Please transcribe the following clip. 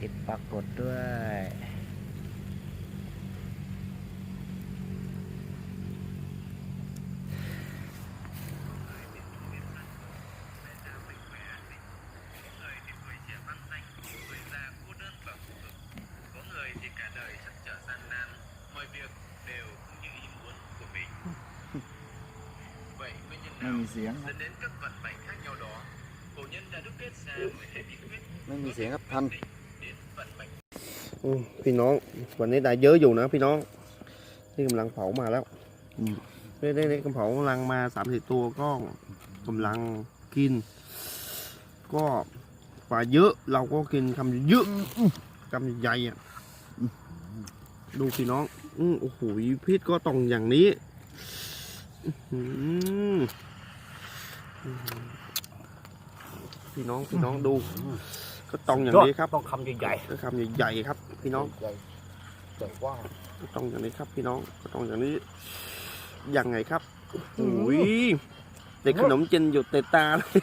ติดปรากฏด้วย người thì tuổi trẻ văn danh, tuổi già cô đơn và phụ thực. Có người thì cả đời chắc trở gian nan, mọi việc đều không như ý muốn của mình. Vậy nguyên nhân ไม่ nào มีเสียงครับ dẫn đến các vận mệnh khác nhau đó? Cổ nhân đã đúc kết ra mười hai bí quyết ไม่มีเสียงครับทัน พี่น้องวันนี้ได้เยอะอยู่นะพี่น้อง นี่กำลังเผามาแล้วอืมนี่นี่นี่กำเผากำลังมาสามสิบตัวก็กำลังกิน ก็ปลาเยอะเราก็กินคำเยอะคำใหญ่อะดูพี่น้องอืมโอ้โหพิษก็ต้องอย่างนี้อื้อหือพี่น้องพี่น้องดู ก็ต้องอย่างนี้ครับต้องคำใหญ่ก็คำใหญ่ๆครับ พี่น้องใหญ่ใหญ่กว้างก็ต้องอย่างนี้ครับ พี่น้องก็ต้องอย่างนี้ยังไงครับโอ้ยเด็กขนมเจนหยุดเตะตาเลย